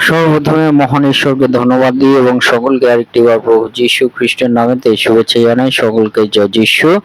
সর্বপ্রথমে মহান ঈশ্বরকে ধন্যবাদ দিই এবং সকলকে আরেকটি বার প্রভু যীশু খ্রিস্টের নামেতে শুভেচ্ছা জানাই। সকলকে জয় যীশু।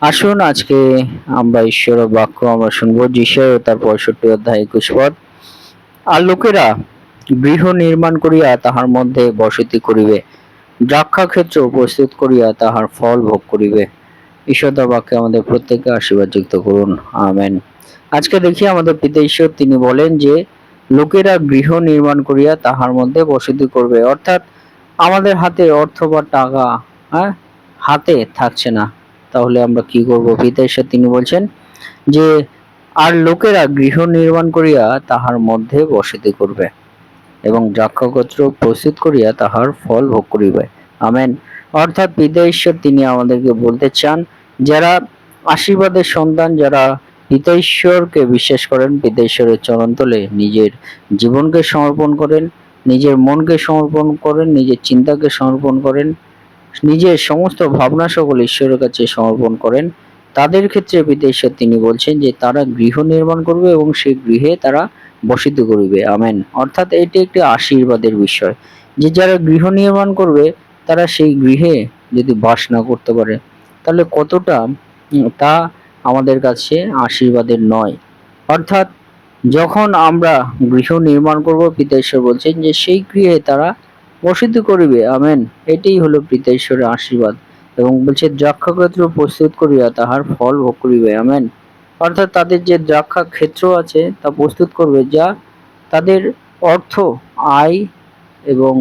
আসুন, আজকে আমরা ঈশ্বরের বাক্য আমরা শুনব। যীশু ও তার পঁয়ষট্টি অধ্যায় একুশ পদ। আর লোকেরা গৃহ নির্মাণ করিয়া তাহার মধ্যে বসতি করিবে ক্ষেত্র প্রস্তুত করিয়া তাহার ফল ভোগ করিবে। ঈশ্বর তার বাক্যে আমাদের প্রত্যেককে আশীর্বাদ যুক্ত করুন। আমেন। আজকে দেখি আমাদের পিতা ঈশ্বর, তিনি বলেন যে লোকেরা গৃহ নির্মাণ করিয়া তাহার মধ্যে বসতি করবে। অর্থাৎ আমাদের হাতে অর্থ বা টাকা হ্যাঁ হাতে থাকছে না। তাহলে আমরা কি করব? পিতা তিনি বলছেন যে, আর লোকেরা গৃহ নির্মাণ করিয়া তাহার মধ্যে বসতি করবে এবং দ্রাক্ষাগোত্র প্রস্তুত করিয়া তাহার ফল ভোগ করিবে। আমেন। অর্থাৎ পিতা তিনি আমাদেরকে বলতে চান, যারা আশীর্বাদের সন্তান, যারা পিতা ঈশ্বরকে বিশ্বাস করেন পিতা ঈশ্বরের চরণ তলে নিজের জীবনকে সমর্পণ করেন, নিজের মনকে সমর্পণ করেন, নিজের চিন্তাকে সমর্পণ করেন, নিজের সমস্ত ভাবনা সকল ঈশ্বরের কাছে সমর্পণ করেন। তাদের ক্ষেত্রে পিতা ঈশ্বর তিনি বলছেন যে, তারা গৃহ নির্মাণ করবে এবং সেই গৃহে তারা বসিত করিবে। আমেন। অর্থাৎ এটি একটি আশীর্বাদের বিষয়। যে যারা গৃহ নির্মাণ করবে, তারা সেই গৃহে যদি বাস না করতে পারে, তাহলে কতটা তা আমাদের কাছে আশীর্বাদের নয়। অর্থাৎ যখন আমরা গৃহ নির্মাণ করব পিতাঈশ্বর বলছেন যে, সেই গৃহে তারা বসতি করিবে। আমেন। এটাই হলো পিতাঈশ্বরের আশীর্বাদ। এবং বলছে দ্রাক্ষাক্ষেত্র প্রস্তুত করিয়া তাহার ফল ভোগ করিবে। আমেন। অর্থাৎ তাদের যে দ্রাক্ষা ক্ষেত্র আছে, তা প্রস্তুত করবে, যা তাদের অর্থ, আয় এবং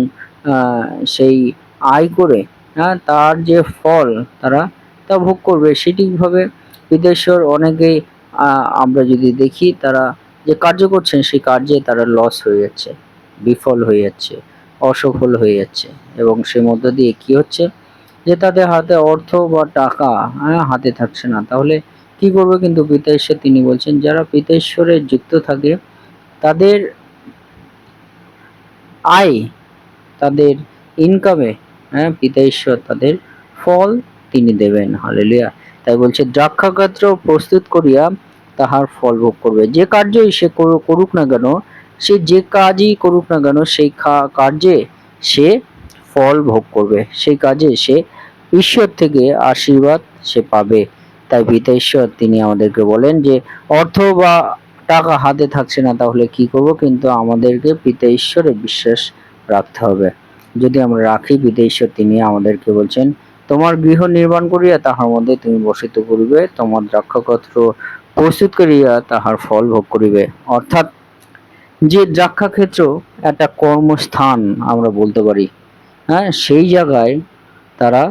সেই আয় করে হ্যাঁ তার যে ফল তারা তা ভোগ করবে সেটিভাবে বিদেশ্বর অনেকেই আমরা যদি দেখি তারা যে কার্য করছেন সেই কার্যে তারা লস হয়ে যাচ্ছে বিফল হয়ে যাচ্ছে অসফল হয়ে যাচ্ছে এবং সে মধ্য দিয়ে কি হচ্ছে? যে তাদের হাতে অর্থ বা টাকা হ্যাঁ, হাতে থাকছে না। তাহলে কি করবে কিন্তু পিতাঈশ্বর তিনি বলছেন যারা পিতাঈশ্বরের যুক্ত থাকে তাদের আয় তাদের ইনকামে হ্যাঁ পিতাঈশ্বর তাদের ফল তিনি দেবেন। হালেলুয়া তাই বলছে দ্রাক্ষাগাত্র প্রস্তুত করিয়া তাহার ফল ভোগ করবে। যে কার্যই সে করুক না কেন, সে যে কাজই করুক না কেন, সেই কার্যে সে ফল ভোগ করবে। সেই কাজে সে ঈশ্বর থেকে আশীর্বাদ সে পাবে। তাই পিতা ঈশ্বর, তিনি আমাদেরকে বলেন যে, অর্থ বা টাকা হাতে থাকছে না, তাহলে কি করব? কিন্তু আমাদেরকে পিতা ঈশ্বরে বিশ্বাস রাখতে হবে। যদি আমরা রাখি পিতা ঈশ্বর, তিনি আমাদেরকে বলছেন তোমার গৃহ নির্মাণ করিয়া তাহার মধ্যে তুমি বসিত করিবে তোমার দ্রাক্ষাপত্র প্রস্তুত করিয়া তাহার ফল ভোগ করিবে। অর্থাৎ যে দ্রাক্ষা ক্ষেত্র একটা কর্মস্থান আমরা বলতে পারি হ্যাঁ সেই জায়গায় তারা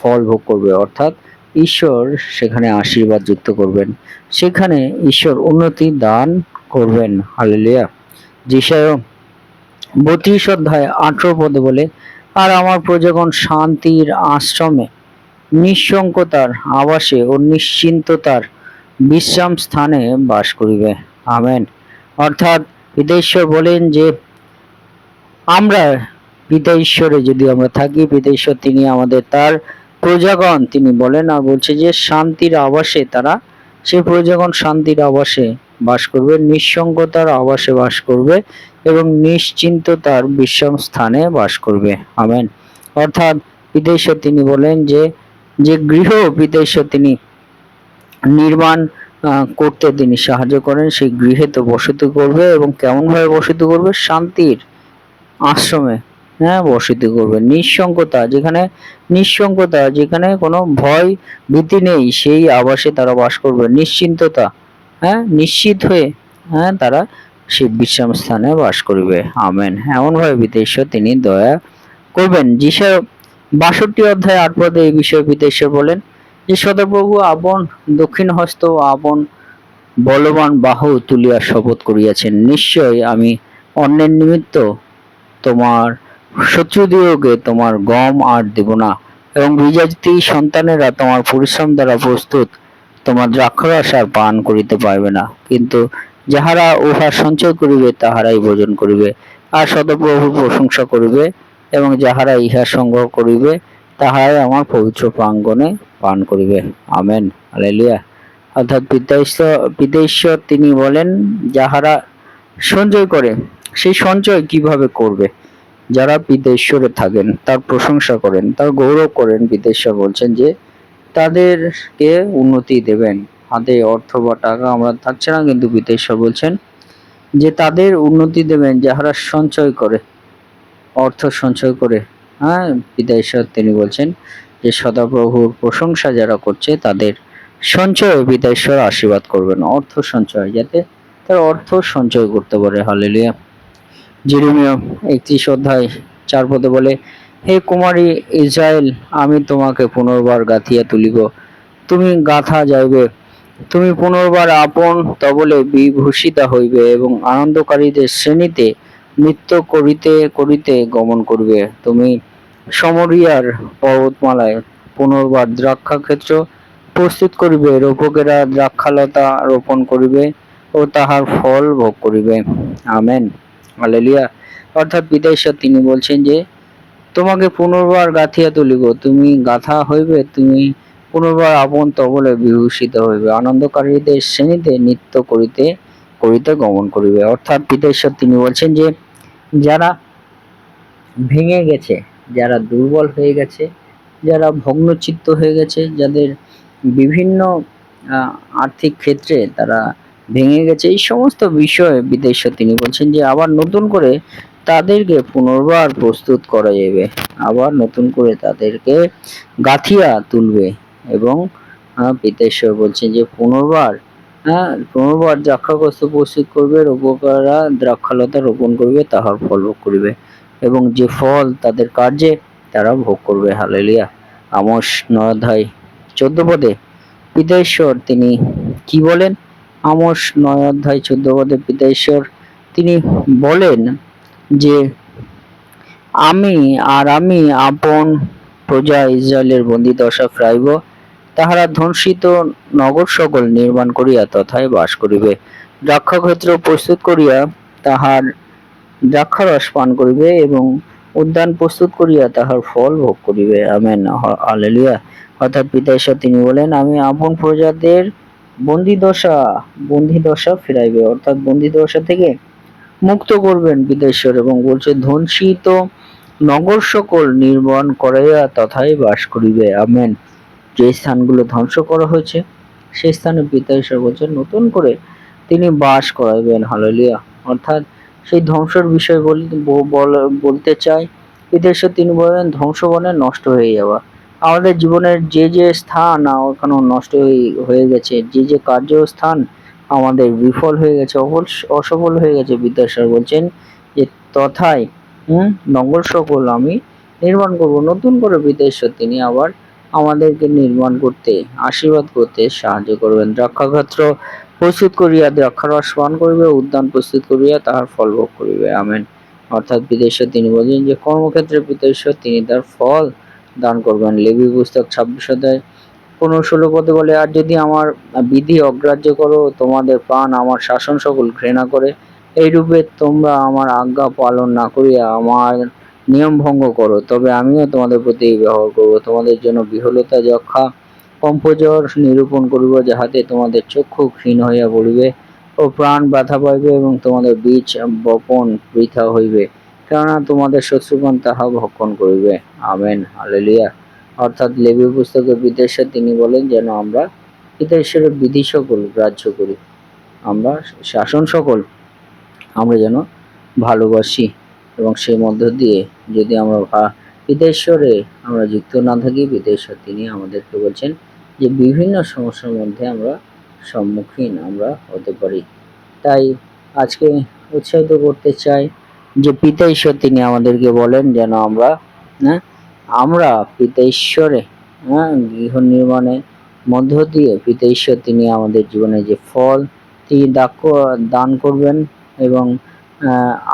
ফল ভোগ করবে। অর্থাৎ ঈশ্বর সেখানে আশীর্বাদ যুক্ত করবেন। সেখানে ঈশ্বর উন্নতি দান করবেন। হালেলুয়া যিশায় বত্রিশ অধ্যায় আঠেরো পদে বলে আর আমার প্রজাগণ শান্তির আশ্রমে নিঃসঙ্কতার আবাসে ও নিশ্চিন্ততার বিশ্রাম স্থানে বাস করিবে। আমেন। অর্থাৎ পিতা বলেন যে, আমরা পিতা ঈশ্বরে যদি আমরা থাকি পিতা ঈশ্বর তিনি আমাদের তার প্রজাগণ। তিনি বলেন আর বলছে যে, শান্তির আবাসে তারা, সে প্রজাগণ শান্তির আবাসে বাস করবে নিঃসঙ্গতার আবাসে বাস করবে। এবং নিশ্চিন্ততার বিশ্রাম স্থানে বাস করবে। আমেন। অর্থাৎ পিতেশ্বর তিনি বলেন যে যে গৃহ পিতেশ্বর তিনি নির্মাণ করতে তিনি সাহায্য করেন, সেই গৃহে তো বসতি করবে এবং কেমন ভাবে বসতি করবে? শান্তির আশ্রমে হ্যাঁ বসতি করবে। নিঃসঙ্গতা, যেখানে নিঃসঙ্গতা, যেখানে কোনো ভয় ভীতি নেই, সেই আবাসে তারা বাস করবে। নিশ্চিন্ততা হ্যাঁ নিশ্চিত হয়ে হ্যাঁ তারা সেই বিশ্রাম স্থানে বাস করিবে। আমেন। এমনভাবে বিদেশ্বর তিনি দয়া করবেন। যিশা বাষট্টি অধ্যায় আট পদে এই বিষয়ে বিদেশ্বর বলেন যে, সদাপ্রভু আপন দক্ষিণ হস্ত আপন বলবান বাহু তুলিয়া শপথ করিয়াছেন। নিশ্চয় আমি অন্যের নিমিত্ত তোমার শত্রুদিওকে তোমার গম আর দেব না এবং বিজাতি সন্তানেরা তোমার পরিশ্রম দ্বারা প্রস্তুত তোমার দ্রাক্ষরস আর পান করিতে পারবে না। কিন্তু যাহারা উহা সঞ্চয় করিবে, তাহারাই ভোজন করিবে। আর সদপ্রভুর প্রশংসা করিবে এবং যাহারা ইহা সংগ্রহ করিবে, তাহারাই আমার পবিত্র প্রাঙ্গণে পান করিবে। আমেন। হালেলুয়া অর্থাৎ পিতা ঈশ্বর তিনি বলেন, যাহারা সঞ্চয় করে, সেই সঞ্চয় কীভাবে করবে? যারা পিতা ঈশ্বরে থাকেন, তার প্রশংসা করেন, তার গৌরব করেন পিতা ঈশ্বর বলছেন যে, তাদেরকে উন্নতি দেবেন। হাতে অর্থ বা টাকা আমরা থাকছে না, কিন্তু পিতা ঈশ্বর বলছেন যে তাদের উন্নতি দেবেন, যাহারা সঞ্চয় করে, অর্থ সঞ্চয় করে। হ্যাঁ পিতা ঈশ্বর তিনি বলছেন যে সদাপ্রভুর প্রশংসা যারা করছে, তাদের সঞ্চয় পিতা ঈশ্বর আশীর্বাদ করবেন, অর্থ সঞ্চয়, যাতে তার অর্থ সঞ্চয় করতে পারে। হালেলুয়া। জিরুমিয়া একত্রিশ অধ্যায় চার পদে বলে, হে কুমারী ইসরায়েল, আমি তোমাকে পুনর্বার গাঁথিয়া তুলিব। তুমি গাঁথা যাইবে তুমি পুনর্বার আপন তবলে বিভূষিতা হইবে এবং আনন্দকারীদের শ্রেণীতে নৃত্য করিতে করিতে গমন করবে। তুমি সমরিয়ার পর্বতমালায় পুনর্বার দ্রাক্ষা ক্ষেত্র প্রস্তুত করিবে, রূপকেরা দ্রাক্ষালতা রোপণ করিবে ও তাহার ফল ভোগ করিবে। আমেন। হালেলুয়া। অর্থাৎ পিতাইশ্বর তিনি বলছেন যে, তোমাকে পুনর্বার গাঁথিয়া তুলিব। তুমি গাথা হইবে, তুমি পুনর্বার আপন তবলে বিভূষিত হইবে। আনন্দকারীদের শ্রেণীতে নৃত্য করিতে করিতে গমন করিবে। অর্থাৎ পিতা ঈশ্বর তিনি বলছেন যে, যারা ভেঙে গেছে, যারা দুর্বল হয়ে গেছে, যারা ভগ্নচিত্ত হয়ে গেছে, যাদের বিভিন্ন আর্থিক ক্ষেত্রে তারা ভেঙে গেছে, এই সমস্ত বিষয়ে বিদেশ তিনি বলছেন যে, আবার নতুন করে তাদেরকে পুনর্বার প্রস্তুত করা যাবে আবার নতুন করে তাদেরকে গাঁথিয়া তুলবে। এবং পিতেশ্বর বলছেন যে পুনর্বার হ্যাঁ পুনর্বার দ্রাক্ষাগ্রস্ত প্রস্তুত করবে রোপকাররা দ্রাক্ষালতা রোপণ করবে, তাহার ফল ভোগ করিবে এবং যে ফল তাদের কার্যে তারা ভোগ করবে। হালেলিয়া। আমস নয় অধ্যায় চোদ্দ পদে পিতাঈশ্বর তিনি কি বলেন? আমস নয় অধ্যায় চোদ্দ পদে পিতাঈশ্বর তিনি বলেন যে, আমি আর আমি আপন প্রজা ইসরায়েলের বন্দী দশা ফিরাইব তাহারা ধ্বংসিত নগর সকল নির্মাণ করিয়া তথায় বাস করিবে। দ্রাক্ষাক্ষেত্র প্রস্তুত করিয়া তাহার দ্রাক্ষারস পান করিবে এবং উদ্যান প্রস্তুত করিয়া তাহার ফল ভোগ করিবে। আমেন। আলেলিয়া অর্থাৎ পিতা ঈশ্বর তিনি বলেন, আমি আপন প্রজাদের বন্দি দশা বন্দি দশা ফিরাইবে। অর্থাৎ বন্দি দশা থেকে মুক্ত করবেন বিদেশ্বর এবং বলছে ধ্বংসিত নগর সকল নির্মাণ করাইয়া তথায় বাস করিবে। আমেন। যে স্থানগুলো ধ্বংস করা হয়েছে, সেই স্থানে পিতা ঈশ্বর বলছেন নতুন করে তিনি বাস করাইবেন, হালেলুয়া। অর্থাৎ সেই ধ্বংসের বিষয় বল- বলতে চাই বিদেশে তিনি বলেন ধ্বংস বনে নষ্ট হয়ে যাওয়া। আমাদের জীবনের যে যে স্থান ওখানে নষ্ট হয়ে গেছে, যে যে কার্যস্থান আমাদের বিফল হয়ে গেছে অসফল হয়ে গেছে বিদ্যাসাগর বলছেন যে তথায়, হুম নগর সকল আমি নির্মাণ করব, নতুন করে বিদেশ্বর তিনি আবার আমাদেরকে নির্মাণ করতে, আশীর্বাদ করতে সাহায্য করবেন। দ্রাক্ষাক্ষেত্র প্রস্তুত করিয়া, দ্রাক্ষারস পান করিবে, উদ্যান প্রস্তুত করিয়া তাহার ফল ভোগ করিবে। আমেন। অর্থাৎ বিদেশ্বর তিনি বলেন যে, কর্মক্ষেত্রে বিদেশ্বর তিনি তার ফল দান করবেন। লেবি পুস্তক ছাব্বিশ অধ্যায় পনেরো ষোলো পদে বলে, আর যদি আমার বিধি অগ্রাহ্য করো, তোমাদের প্রাণ আমার শাসন সকল ঘৃণা করে, এইরূপে তোমরা আমার আজ্ঞা পালন না করিয়া আমার নিয়ম ভঙ্গ করো, তবে আমিও তোমাদের প্রতি ব্যবহার করব। তোমাদের জন্য বিহলতা যক্ষা, কম্পজর নিরূপণ করিব, যাহাতে তোমাদের চক্ষু ক্ষীণ হইয়া পড়িবে ও প্রাণ ব্যথা পাইবে এবং তোমাদের বীজ বপন বৃথা হইবে। কেননা তোমাদের শত্রুগণ তাহা ভক্ষণ করিবে। Amen, hallelujah. অর্থাৎ লেবি পুস্তকের বিদেশে তিনি বলেন যেন আমরা ঈশ্বরের বিধি সকল, গ্রাহ্য করি। আমরা শাসন সকল, আমরা যেন ভালোবাসি। এবং সেই মধ্য দিয়ে যদি আমরা পিতা আমরা যুক্ত না থাকি পিতা ঈশ্বর তিনি আমাদেরকে বলছেন যে বিভিন্ন সমস্যার মধ্যে আমরা সম্মুখীন আমরা হতে পারি। তাই আজকে উৎসাহিত করতে চাই যে পিতা ঈশ্বর তিনি আমাদেরকে বলেন যেন আমরা হ্যাঁ আমরা পিতা ঈশ্বরে হ্যাঁ গৃহ নির্মাণে মধ্য দিয়ে পিতা ঈশ্বর তিনি আমাদের জীবনে যে ফল তিনি দান করবেন এবং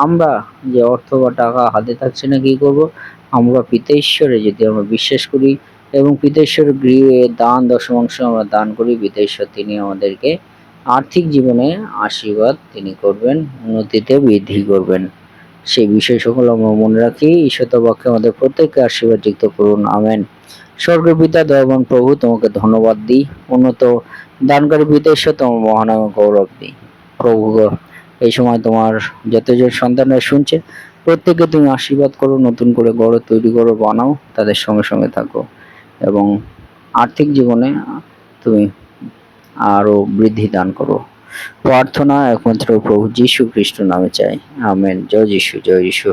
আমরা যে অর্থ বা টাকা হাতে থাকছে না কি করব? আমরা পিতা ঈশ্বরে যদি আমরা বিশ্বাস করি এবং পিতা ঈশ্বর গৃহে দান দশমাংশ আমরা দান করি পিতা ঈশ্বর তিনি আমাদেরকে আর্থিক জীবনে আশীর্বাদ তিনি করবেন, উন্নতিতে বৃদ্ধি করবেন। সেই বিষয় সকল আমরা মনে রাখি বাক্যে আমাদের প্রত্যেককে আশীর্বাদ যুক্ত করুন, আমেন। স্বর্গের পিতা, দয়াবান প্রভু, তোমাকে ধন্যবাদ দিই। উন্নত দানকারী পিতা ঈশ্বর, তোমার মহানামে গৌরব দিই। প্রভু এই সময় তোমার যতজন সন্তানরা শুনছে প্রত্যেককে তুমি আশীর্বাদ করো, নতুন করে গড় তৈরি করো, বানাও, তাদের সঙ্গে সঙ্গে থাকো এবং আর্থিক জীবনে তুমি আরও বৃদ্ধি দান করো। প্রার্থনা একমাত্র প্রভু যীশু খ্রিস্ট নামে চাই। আমেন। জয় যীশু জয় যীশু।